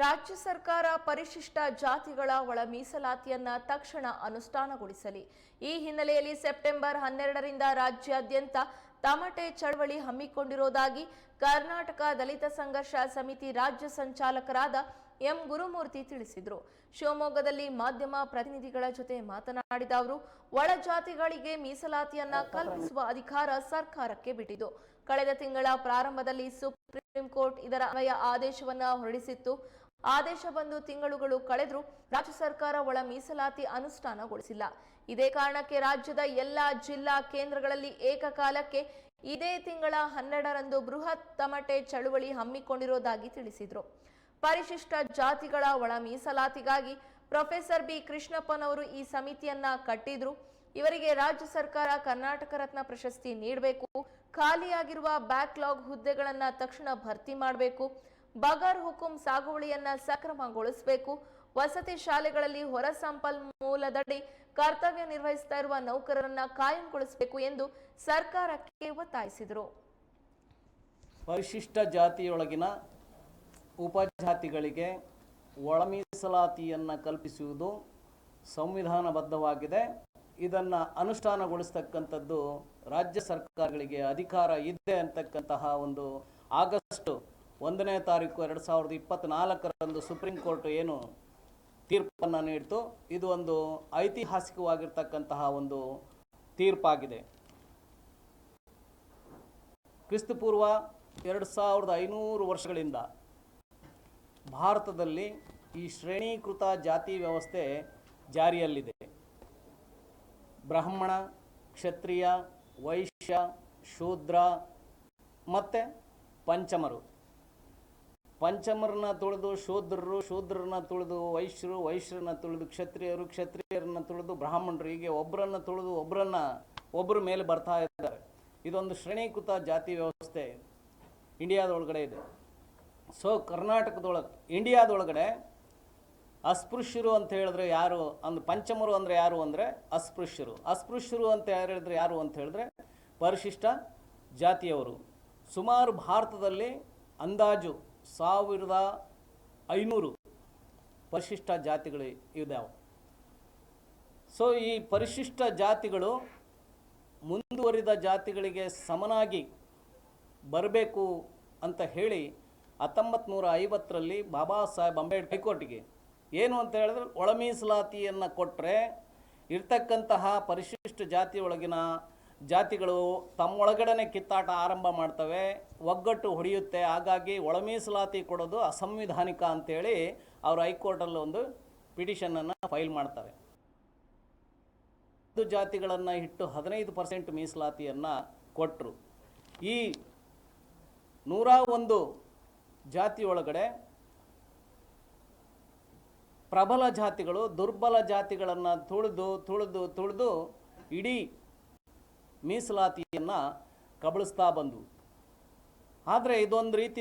ರಾಜ್ಯ ಸರ್ಕಾರ ಪರಿಶಿಷ್ಟ ಜಾತಿಗಳ ಒಳ ಮೀಸಲಾತಿಯನ್ನ ತಕ್ಷಣ ಅನುಷ್ಠಾನಗೊಳಿಸಲಿ. ಈ ಹಿನ್ನೆಲೆಯಲ್ಲಿ ಸೆಪ್ಟೆಂಬರ್ ಹನ್ನೆರಡರಿಂದ ರಾಜ್ಯಾದ್ಯಂತ ತಮಟೆ ಚಳವಳಿ ಹಮ್ಮಿಕೊಂಡಿರುವುದಾಗಿ ಕರ್ನಾಟಕ ದಲಿತ ಸಂಘರ್ಷ ಸಮಿತಿ ರಾಜ್ಯ ಸಂಚಾಲಕರಾದ ಎಂ ಗುರುಮೂರ್ತಿ ತಿಳಿಸಿದರು. ಶಿವಮೊಗ್ಗದಲ್ಲಿ ಮಾಧ್ಯಮ ಪ್ರತಿನಿಧಿಗಳ ಜೊತೆ ಮಾತನಾಡಿದ ಅವರು, ಒಳ ಜಾತಿಗಳಿಗೆ ಮೀಸಲಾತಿಯನ್ನ ಕಲ್ಪಿಸುವ ಅಧಿಕಾರ ಸರ್ಕಾರಕ್ಕೆ ಬಿಟ್ಟಿದ್ದು ಕಳೆದ ತಿಂಗಳ ಪ್ರಾರಂಭದಲ್ಲಿ ಸುಪ್ರೀಂ ಕೋರ್ಟ್ ಇದರ ಅನ್ವಯ ಆದೇಶವನ್ನ ಹೊರಡಿಸಿತ್ತು. ಆದೇಶ ಬಂದು ತಿಂಗಳುಗಳು ಕಳೆದರೂ ರಾಜ್ಯ ಸರ್ಕಾರ ಒಳ ಮೀಸಲಾತಿ ಅನುಷ್ಠಾನಗೊಳಿಸಿಲ್ಲ. ಇದೇ ಕಾರಣಕ್ಕೆ ರಾಜ್ಯದ ಎಲ್ಲಾ ಜಿಲ್ಲಾ ಕೇಂದ್ರಗಳಲ್ಲಿ ಏಕಕಾಲಕ್ಕೆ ಇದೇ ತಿಂಗಳ ಹನ್ನೆರಡರಂದು ಬೃಹತ್ ತಮಟೆ ಚಳುವಳಿ ಹಮ್ಮಿಕೊಂಡಿರುವುದಾಗಿ ತಿಳಿಸಿದರು. ಪರಿಶಿಷ್ಟ ಜಾತಿಗಳ ಒಳ ಮೀಸಲಾತಿಗಾಗಿ ಪ್ರೊಫೆಸರ್ ಬಿ. ಕೃಷ್ಣಪ್ಪನವರು ಈ ಸಮಿತಿಯನ್ನ ಕಟ್ಟಿದ್ರು. ಇವರಿಗೆ ರಾಜ್ಯ ಸರ್ಕಾರ ಕರ್ನಾಟಕ ರತ್ನ ಪ್ರಶಸ್ತಿ ನೀಡಬೇಕು. ಖಾಲಿಯಾಗಿರುವ ಬ್ಯಾಕ್ಲಾಗ್ ಹುದ್ದೆಗಳನ್ನ ತಕ್ಷಣ ಭರ್ತಿ ಮಾಡಬೇಕು. ಬಗರ್ ಹುಕುಂ ಸಾಗುವಳಿಯನ್ನ ಸಕ್ರಮಗೊಳಿಸಬೇಕು. ವಸತಿ ಶಾಲೆಗಳಲ್ಲಿ ಹೊರ ಸಂಪನ್ಮೂಲದಡಿ ಕರ್ತವ್ಯ ನಿರ್ವಹಿಸ್ತಾ ಇರುವ ನೌಕರರನ್ನ ಕಾಯಂಗೊಳಿಸಬೇಕು ಎಂದು ಸರ್ಕಾರಕ್ಕೆ ಒತ್ತಾಯಿಸಿದರು. ಪರಿಶಿಷ್ಟ ಜಾತಿಯೊಳಗಿನ ಉಪಜಾತಿಗಳಿಗೆ ಒಳ ಮೀಸಲಾತಿಯನ್ನು ಕಲ್ಪಿಸುವುದು ಸಂವಿಧಾನಬದ್ಧವಾಗಿದೆ. ಇದನ್ನು ಅನುಷ್ಠಾನಗೊಳಿಸ್ತಕ್ಕಂಥದ್ದು ರಾಜ್ಯ ಸರ್ಕಾರಗಳಿಗೆ ಅಧಿಕಾರ ಇದೆ ಅಂತಕ್ಕಂತಹ ಒಂದು ಆಗಸ್ಟ್ ಒಂದನೇ ತಾರೀಕು ಎರಡು ಸಾವಿರದ ಇಪ್ಪತ್ತ್ನಾಲ್ಕರಂದು ಸುಪ್ರೀಂ ಕೋರ್ಟ್ ಏನು ತೀರ್ಪನ್ನು ನೀಡಿತು. ಇದು ಒಂದು ಐತಿಹಾಸಿಕವಾಗಿರ್ತಕ್ಕಂತಹ ಒಂದು ತೀರ್ಪಾಗಿದೆ. ಕ್ರಿಸ್ತಪೂರ್ವ ಎರಡು ಸಾವಿರದ ಐನೂರು ವರ್ಷಗಳಿಂದ ಭಾರತದಲ್ಲಿ ಈ ಶ್ರೇಣೀಕೃತ ಜಾತಿ ವ್ಯವಸ್ಥೆ ಜಾರಿಯಲ್ಲಿದೆ. ಬ್ರಾಹ್ಮಣ, ಕ್ಷತ್ರಿಯ, ವೈಶ್ಯ, ಶೂದ್ರ ಮತ್ತು ಪಂಚಮರು. ಪಂಚಮರನ್ನ ತುಳಿದು ಶೂದ್ರರು ಶೂದ್ರರನ್ನ ತುಳಿದು ವೈಶ್ಯರು ವೈಶ್ಯರನ್ನ ತುಳಿದು ಕ್ಷತ್ರಿಯರು, ಕ್ಷತ್ರಿಯರನ್ನ ತುಳಿದು ಬ್ರಾಹ್ಮಣರು, ಹೀಗೆ ಒಬ್ಬರನ್ನ ತುಳಿದು ಒಬ್ಬರನ್ನ ಒಬ್ಬರ ಮೇಲೆ ಬರ್ತಾ ಇದ್ದಾರೆ. ಇದೊಂದು ಶ್ರೇಣೀಕೃತ ಜಾತಿ ವ್ಯವಸ್ಥೆ ಇಂಡಿಯಾದೊಳಗಡೆ ಇದೆ. ಸೊ ಕರ್ನಾಟಕದೊಳಗೆ, ಇಂಡಿಯಾದೊಳಗಡೆ ಅಸ್ಪೃಶ್ಯರು ಅಂತ ಹೇಳಿದ್ರೆ ಯಾರು ಅಂದ್ರೆ ಪಂಚಮರು ಅಂದರೆ ಯಾರು ಅಂದರೆ ಅಸ್ಪೃಶ್ಯರು. ಅಸ್ಪೃಶ್ಯರು ಅಂತ ಯಾರು ಹೇಳಿದ್ರೆ ಯಾರು ಅಂತ ಹೇಳಿದ್ರೆ ಪರಿಶಿಷ್ಟ ಜಾತಿಯವರು. ಸುಮಾರು ಭಾರತದಲ್ಲಿ ಅಂದಾಜು ಸಾವಿರದ ಐನೂರು ಪರಿಶಿಷ್ಟ ಜಾತಿಗಳು ಇದಾವೆ. ಸೊ ಈ ಪರಿಶಿಷ್ಟ ಜಾತಿಗಳು ಮುಂದುವರಿದ ಜಾತಿಗಳಿಗೆ ಸಮನಾಗಿ ಬರಬೇಕು ಅಂತ ಹೇಳಿ ಹತ್ತೊಂಬತ್ತು ನೂರ ಐವತ್ತರಲ್ಲಿ ಬಾಬಾ ಸಾಹೇಬ್ ಅಂಬೇಡ್ಕರ್ ಹೈಕೋರ್ಟ್ಗೆ ಏನು ಅಂತ ಹೇಳಿದ್ರೆ ಒಳ ಮೀಸಲಾತಿಯನ್ನು ಕೊಟ್ಟರೆ ಇರ್ತಕ್ಕಂತಹ ಪರಿಶಿಷ್ಟ ಜಾತಿಯೊಳಗಿನ ಜಾತಿಗಳು ತಮ್ಮೊಳಗಡೆ ಕಿತ್ತಾಟ ಆರಂಭ ಮಾಡ್ತವೆ, ಒಗ್ಗಟ್ಟು ಹೊಡೆಯುತ್ತೆ. ಹಾಗಾಗಿ ಒಳ ಮೀಸಲಾತಿ ಕೊಡೋದು ಅಸಂವಿಧಾನಿಕ ಅಂತೇಳಿ ಅವರು ಹೈಕೋರ್ಟಲ್ಲಿ ಒಂದು ಪಿಟಿಷನನ್ನು ಫೈಲ್ ಮಾಡ್ತಾರೆ ಹತ್ತು ಜಾತಿಗಳನ್ನು ಇಟ್ಟು ಹದಿನೈದು ಪರ್ಸೆಂಟ್ ಮೀಸಲಾತಿಯನ್ನು ಕೊಟ್ಟರು ಈ ನೂರ ಒಂದು ಜಾತಿಯೊಳಗಡೆ ಪ್ರಬಲ ಜಾತಿಗಳು ದುರ್ಬಲ ಜಾತಿಗಳನ್ನು ತುಳಿದು ತುಳಿದು ತುಳಿದು ಇಡೀ ಮೀಸಲಾತಿಯನ್ನು ಕಬಳಿಸ್ತಾ ಬಂದವು ಆದರೆ ಇದೊಂದು ರೀತಿ